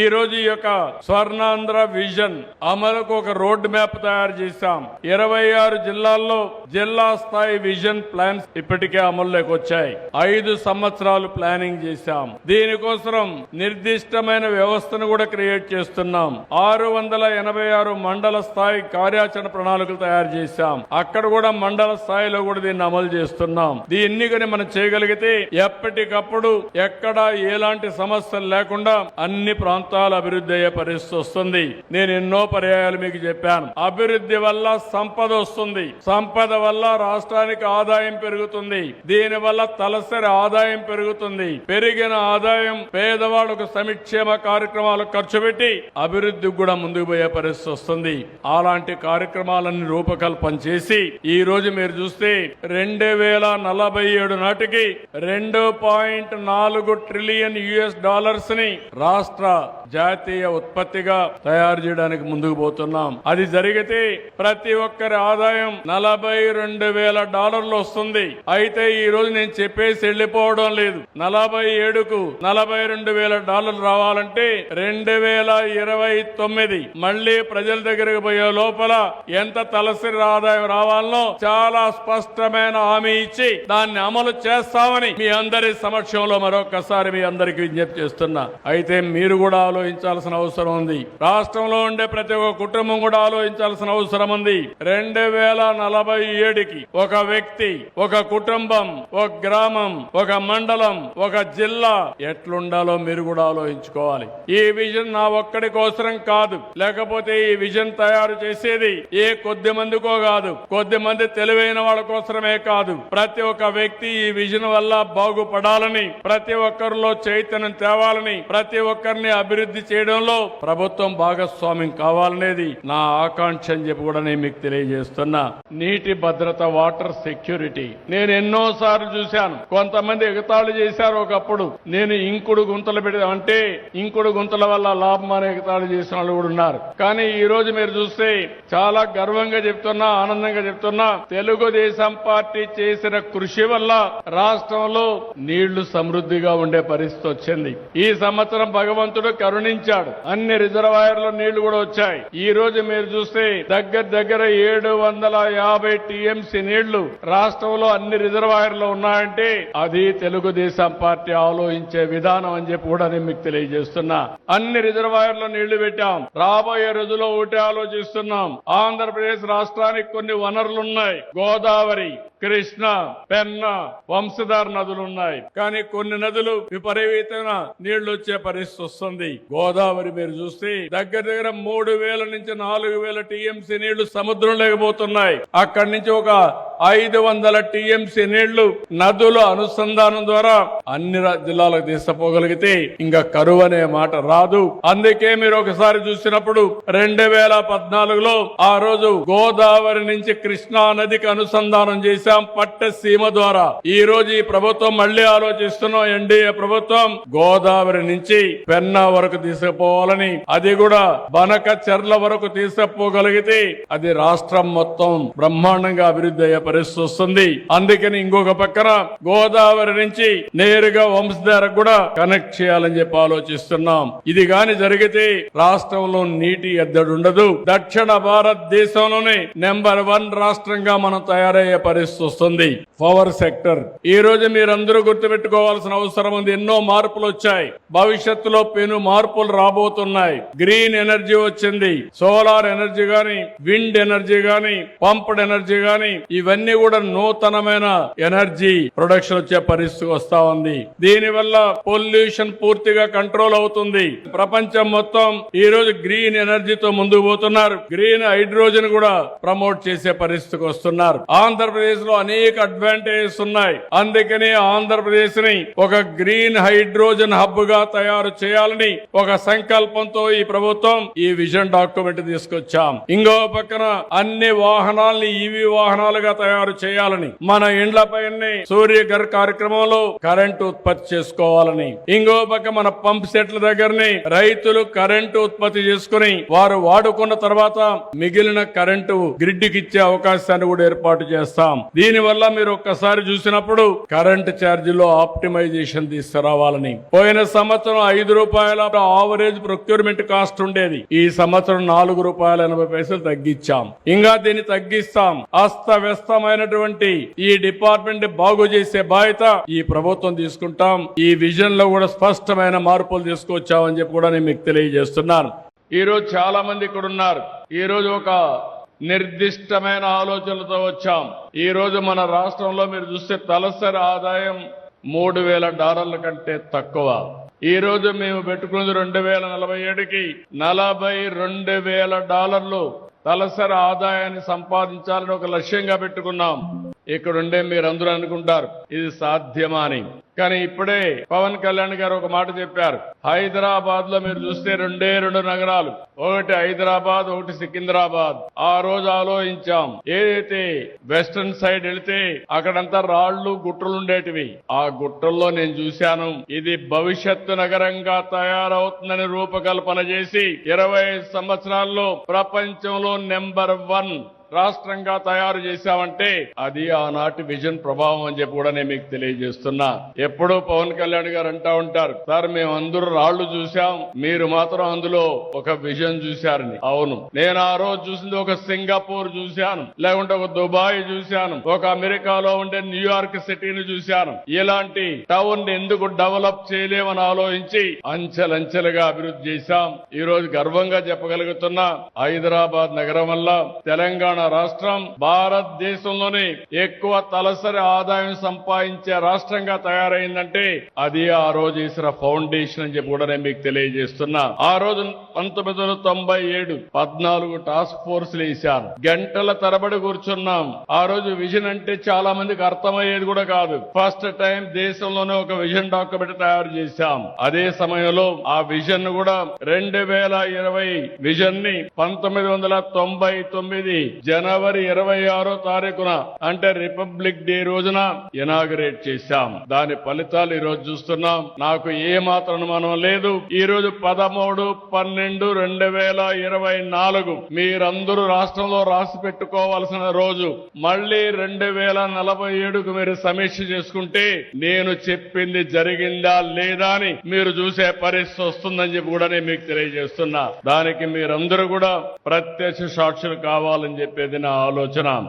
ఈ రోజు ఈ యొక్క స్వర్ణాంధ్ర విజన్ అమలుకు ఒక రోడ్ మ్యాప్ తయారు చేశాం. ఇరవై ఆరు జిల్లాల్లో జిల్లా స్థాయి విజన్ ప్లాన్స్ ఇప్పటికే అమల్లోకి వచ్చాయి. ఐదు సంవత్సరాలు ప్లానింగ్ చేశాం. దీనికోసం నిర్దిష్టమైన వ్యవస్థను కూడా క్రియేట్ చేస్తున్నాం. ఆరు వందల ఎనభై ఆరు మండల స్థాయి కార్యాచరణ ప్రణాళికలు తయారు చేశాం. అక్కడ కూడా మండల స్థాయిలో కూడా దీన్ని అమలు చేస్తున్నాం. దీన్ని కానీ మనం చేయగలిగితే ఎప్పటికప్పుడు ఎక్కడ ఎలాంటి సమస్యలు లేకుండా అన్ని ప్రాంతాలు అభివృద్ధి అయ్యే పరిస్థితి వస్తుంది. నేను ఎన్నో పర్యాయాలు మీకు చెప్పాను. అభివృద్ధి వల్ల సంపద వస్తుంది. సంపద వల్ల రాష్ట్రానికి ఆదాయం పెరుగుతుంది. దీని వల్ల తలసరి ఆదాయం పెరుగుతుంది. పెరిగిన ఆదాయం పేదవాళ్ళకు సమిక్షేమ కార్యక్రమాలు ఖర్చు పెట్టి అభివృద్ధికి కూడా ముందుకు పోయే పరిస్థితి వస్తుంది. అలాంటి కార్యక్రమాలన్నీ రూపకల్పన చేసి ఈ రోజు మీరు చూస్తే రెండు వేల నలభై ఏడు నాటికి రెండు పాయింట్ నాలుగు ట్రిలియన్ యుఎస్ డాలర్స్ని రాష్ట్ర జాతీయ ఉత్పత్తిగా తయారు చేయడానికి ముందుకు పోతున్నాం. అది జరిగితే ప్రతి ఒక్కరి ఆదాయం నలభై రెండు వేల డాలర్లు వస్తుంది. అయితే ఈ రోజు నేను చెప్పేసి వెళ్ళిపోవడం లేదు. నలభై ఏడుకు నలభై రెండు వేల డాలర్లు రావాలంటే రెండు వేల ఇరవై తొమ్మిది. మళ్ళీ ప్రజల దగ్గరకు పోయే లోపల ఎంత తలసరి ఆదాయం రావాలనో చాలా స్పష్టమైన హామీ ఇచ్చి దాన్ని అమలు చేస్తామని మీ అందరి సమక్షంలో మరొకసారి మీ అందరికి విజ్ఞప్తి చేస్తున్నా. అయితే మీరు కూడా ఆలోచించాల్సిన అవసరం ఉంది. రాష్ట్రంలో ఉండే ప్రతి ఒక్క కుటుంబం కూడా ఆలోచించాల్సిన అవసరం ఉంది. రెండు వేల నలభై ఏడుకి ఒక వ్యక్తి ఒక కుటుంబం ఒక గ్రామం ఒక మండలం ఒక జిల్లా ఎట్లుండాలో మీరు కూడా ఆలోచించుకోవాలి. ఈ విజన్ నా ఒక్కడి కోసరం కాదు. లేకపోతే ఈ విజన్ తయారు చేసేది ఏ కొద్ది మందికో కాదు. కొద్ది మంది తెలివైన వాళ్ళ కోసమే కాదు. ప్రతి ఒక్క వ్యక్తి ఈ విజన్ వల్ల బాగుపడాలని ప్రతి ఒక్కరిలో చైతన్యం తేవాలని ప్రతి ఒక్కరిని అభివృద్ధి చేయడంలో ప్రభుత్వం భాగస్వామ్యం కావాలనేది నా ఆకాంక్ష అని చెప్పి కూడా నేను మీకు తెలియజేస్తున్నా. నీటి భద్రత వాటర్ సెక్యూరిటీ. నేను ఎన్నో సార్లు చూశాను. కొంతమంది ఎగతాళి చేశారు ఒకప్పుడు. నేను ఇంకుడు గుంతలు పెడతా అంటే ఇంకుడు గుంతల వల్ల లాభం అనే ఎగతాళి చేసిన వాళ్ళు కూడా ఉన్నారు. కానీ ఈ రోజు మీరు చూస్తే చాలా గర్వంగా చెప్తున్నా ఆనందంగా చెప్తున్నా. తెలుగుదేశం పార్టీ చేసిన కృషి వల్ల రాష్ట్రంలో నీళ్ళు సమృద్ధిగా ఉండే పరిస్థితి వచ్చింది. ఈ సంవత్సరం భగవంతుడు కరుణించాడు. అన్ని రిజర్వాయర్లో నీళ్ళు కూడా వచ్చాయి. ఈ రోజు మీరు చూస్తే దగ్గర దగ్గర ఏడు వందల యాభై టీఎంసీ నీళ్ళు రాష్ట్రంలో అన్ని రిజర్వాయర్లు ఉన్నాయంటే అది తెలుగుదేశం పార్టీ ఆలోచించే విధానం అని చెప్పి కూడా నేను మీకు తెలియజేస్తున్నా. అన్ని రిజర్వాయర్లో నీళ్ళు పెట్టాం. రాబోయే రోజుల్లో ఒకటి ఆలోచిస్తున్నాం. ఆంధ్రప్రదేశ్ రాష్ట్రానికి కొన్ని వనరులు ఉన్నాయి గోదావరి కృష్ణ పెన్న వంశధార నదులు ఉన్నాయి కానీ కొన్ని నదులు విపరీతమైన నీళ్ళు వచ్చే పరిస్థితి వస్తుంది. గోదావరి మీరు చూస్తే దగ్గర దగ్గర మూడు వేల నుంచి నాలుగు వేల టీఎంసీ నీళ్ళు సముద్రం లేకపోతున్నాయి అక్కడి నుంచి ఒక ఐదు వందల టీఎంసీ నీళ్ళు నదుల అనుసంధానం ద్వారా అన్ని జిల్లాలకు తీసుకుపోగలిగితే ఇంకా కరువు అనే మాట రాదు. అందుకే మీరు ఒకసారి చూసినప్పుడు రెండు వేల పద్నాలుగులో ఆ రోజు గోదావరి నుంచి కృష్ణా నదికి అనుసంధానం చేశాం పట్టసీమ ద్వారా. ఈ రోజు ఈ ప్రభుత్వం మళ్ళీ ఆలోచిస్తున్నాం ఎన్డీఏ ప్రభుత్వం గోదావరి నుంచి పెన్నా వరకు తీసుకుపోవాలని అది కూడా బనక చెర్ల వరకు తీసుకుపోగలిగితే అది రాష్ట్రం మొత్తం బ్రహ్మాండంగా అభివృద్ధి అయ్యే పరిస్థితి వస్తుంది. అందుకని ఇంకొక పక్కన గోదావరి నుంచి నేరుగా వంశధారకు కూడా కనెక్ట్ చేయాలని చెప్పి ఆలోచిస్తున్నాం. ఇది గాని జరిగితే రాష్ట్రంలో నీటి ఎద్దడి ఉండదు దక్షిణ భారతదేశంలోనే నెంబర్ వన్ రాష్ట్రంగా మనం తయారయ్యే పరిస్థితి వస్తుంది. Power sector. ఈ రోజు మీరందరూ గుర్తుపెట్టుకోవాల్సిన అవసరం ఉంది. ఎన్నో మార్పులు వచ్చాయి. భవిష్యత్తులో పెను మార్పులు రాబోతున్నాయి. గ్రీన్ ఎనర్జీ వచ్చింది. సోలార్ ఎనర్జీ గాని విండ్ ఎనర్జీ గాని పంప్డ్ ఎనర్జీ గాని ఇవన్నీ కూడా నూతనమైన ఎనర్జీ ప్రొడక్షన్ వచ్చే పరిస్థితి వస్తా ఉంది. దీని వల్ల పొల్యూషన్ పూర్తిగా కంట్రోల్ అవుతుంది. ప్రపంచం మొత్తం ఈ రోజు గ్రీన్ ఎనర్జీతో ముందుకు పోతున్నారు. గ్రీన్ హైడ్రోజన్ కూడా ప్రమోట్ చేసే పరిస్థితికి వస్తున్నారు. ఆంధ్రప్రదేశ్లో అనేక అడ్వాంటేజెస్ ఉన్నాయి. అందుకని ఆంధ్రప్రదేశ్ని ఒక గ్రీన్ హైడ్రోజన్ హబ్గా తయారు చేయాలని ఒక సంకల్పంతో ఈ ప్రభుత్వం ఈ విజన్ డాక్యుమెంట్ తీసుకొచ్చాం. ఇంకో పక్కన అన్ని వాహనాల్ని ఈవీ వాహనాలుగా తయారు చేయాలని. మన ఇండ్లపైనే సూర్య కార్యక్రమంలో కరెంటు ఉత్పత్తి చేసుకోవాలని. ఇంకో పక్క మన పంప్ సెట్ల దగ్గరనే రైతులు కరెంటు ఉత్పత్తి చేసుకుని వారు వాడుకున్న తర్వాత మిగిలిన కరెంటు గ్రిడ్కి ఇచ్చే అవకాశాన్ని కూడా ఏర్పాటు చేస్తాం. దీని వల్ల మీరు ఒక్కసారి చూసినప్పుడు కరెంట్ ఛార్జీలో ఆప్టిమైజేషన్ తీసుకురావాలని. పోయిన సంవత్సరం ఐదు రూపాయల ఆవరేజ్ ప్రొక్యూర్మెంట్ కాస్ట్ ఉండేది. ఈ సంవత్సరం నాలుగు రూపాయల ఎనభై పైసలు తగ్గించాం. ఇంకా దీన్ని తగ్గిస్తాం. సమస్తమైనటువంటి ఈ డిపార్ట్మెంట్ బాగు చేసే బాధ్యత ఈ ప్రభుత్వం తీసుకుంటాం. ఈ విజన్లో కూడా స్పష్టమైన మార్పులు తీసుకొచ్చామని చెప్పి కూడా నేను మీకు తెలియజేస్తున్నాను. ఈ రోజు చాలా మంది ఇక్కడ ఉన్నారు. ఈ రోజు ఒక నిర్దిష్టమైన ఆలోచనలతో వచ్చాం. ఈ రోజు మన రాష్ట్రంలో మీరు చూస్తే తలసరి ఆదాయం మూడు వేల డాలర్ల కంటే తక్కువ. ఈ రోజు మేము పెట్టుకున్నది రెండు వేల నలభై ఏడుకి నలభై రెండు వేల డాలర్లు. తలసరి ఆదాయాన్ని సంపాదించాలని ఒక లక్ష్యంగా పెట్టుకున్నాం. ఇక్కడుండే మీరు అందరూ అనుకుంటారు ఇది సాధ్యమా అని. కానీ ఇప్పుడే పవన్ కళ్యాణ్ గారు ఒక మాట చెప్పారు హైదరాబాద్లో మీరు చూస్తే రెండే రెండు నగరాలు ఒకటి హైదరాబాద్ ఒకటి సికింద్రాబాద్. ఆ రోజు ఆలోచించాం ఏదైతే వెస్టర్న్ సైడ్ వెళితే అక్కడంతా రాళ్ళు గుట్టలు ఉండేటివి. ఆ గుట్టల్లో నేను చూశాను ఇది భవిష్యత్తు నగరంగా తయారవుతుందని రూపకల్పన చేసి ఇరవై సంవత్సరాల్లో ప్రపంచంలో నెంబర్ వన్ రాష్ట్రంగా తయారు చేశామంటే అది ఆనాటి విజన్ ప్రభావం అని చెప్పి కూడా నేను మీకు తెలియజేస్తున్నా. ఎప్పుడూ పవన్ కళ్యాణ్ గారు అంటా ఉంటారు సార్ మేము అందరూ రాళ్ళు చూశాం మీరు మాత్రం అందులో ఒక విజన్ చూశారని. అవును. నేను ఆ రోజు చూసింది ఒక సింగపూర్ చూశాను లేకుంటే ఒక దుబాయ్ చూశాను ఒక అమెరికాలో ఉండే న్యూయార్క్ సిటీని చూశాను. ఇలాంటి టౌన్ ఎందుకు డెవలప్ చేయలేమని ఆలోచించి అంచెలంచెలుగా అభివృద్ధి చేశాం. ఈ రోజు గర్వంగా చెప్పగలుగుతున్నా హైదరాబాద్ నగరం వల్ల తెలంగాణ రాష్ట్రం భారతదేశంలోనే ఎక్కువ తలసరి ఆదాయం సంపాదించే రాష్ట్రంగా తయారైందంటే అది ఆ రోజు వేసిన ఫౌండేషన్ అని చెప్పి కూడా నేను మీకు తెలియజేస్తున్నా. ఆ రోజు పంతొమ్మిది వందల తొంభై ఏడు పద్నాలుగు టాస్క్ ఫోర్స్లు వేశారు. గంటల తరబడి కూర్చున్నాం. ఆ రోజు విజన్ అంటే చాలా మందికి అర్థమయ్యేది కూడా కాదు. ఫస్ట్ టైం దేశంలోనే ఒక విజన్ డాక్యుమెంట్ తయారు చేశాం. అదే సమయంలో ఆ విజన్ కూడా రెండు వేల ఇరవై విజన్ని పంతొమ్మిది వందల తొంభై తొమ్మిది జనవరి ఇరవై ఆరో తారీఖున అంటే రిపబ్లిక్ డే రోజున ఇనాగరేట్ చేశాం. దాని ఫలితాలు ఈ రోజు చూస్తున్నాం. నాకు ఏ మాత్రం అనుమానం లేదు. ఈ రోజు పదమూడు పన్నెండు రెండు వేల ఇరవై నాలుగు మీరందరూ రాష్ట్రంలో రాసి పెట్టుకోవాల్సిన రోజు. మళ్ళీ రెండు వేల నలభై ఏడుకు మీరు సమీక్ష చేసుకుంటే నేను చెప్పింది జరిగిందా లేదా అని మీరు చూసే పరిస్థితి వస్తుందని చెప్పి కూడా నేను మీకు తెలియజేస్తున్నా. దానికి మీరందరూ కూడా ప్రత్యక్ష సాక్షులు కావాలని చెప్పి నా ఆలోచన.